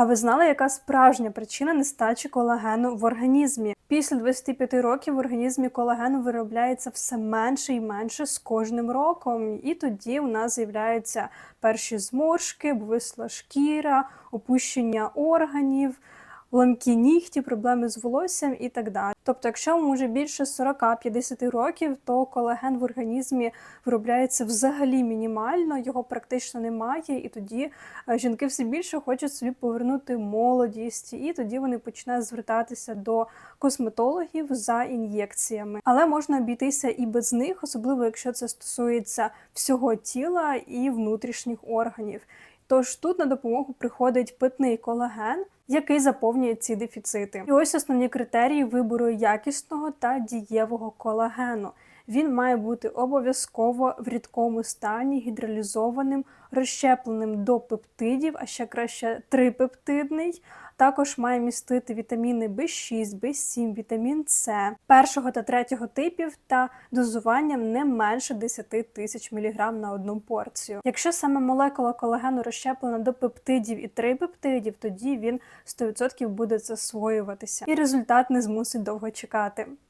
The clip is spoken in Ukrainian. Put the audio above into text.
А ви знали, яка справжня причина нестачі колагену в організмі? Після 25 років в організмі колагену виробляється все менше і менше з кожним роком, і тоді у нас з'являються перші зморшки, обвисла шкіра, опущення органів. Ламкі нігті, проблеми з волоссям і так далі. Тобто, якщо вам уже більше 40-50 років, то колаген в організмі виробляється взагалі мінімально, його практично немає, і тоді е, жінки все більше хочуть собі повернути молодість, і тоді вони починають звертатися до косметологів за ін'єкціями. Але можна обійтися і без них, особливо якщо це стосується всього тіла і внутрішніх органів. Тож тут на допомогу приходить питний колаген, який заповнює ці дефіцити. І ось основні критерії вибору якісного та дієвого колагену. Він має бути обов'язково в рідкому стані, гідролізованим, розщепленим до пептидів, а ще краще трипептидний. Також має містити вітаміни B6, B7, вітамін С першого та третього типів та дозуванням не менше 10 тисяч міліграм на одну порцію. Якщо саме молекула колагену розщеплена до пептидів і трипептидів, тоді він 100% буде засвоюватися, і результат не змусить довго чекати.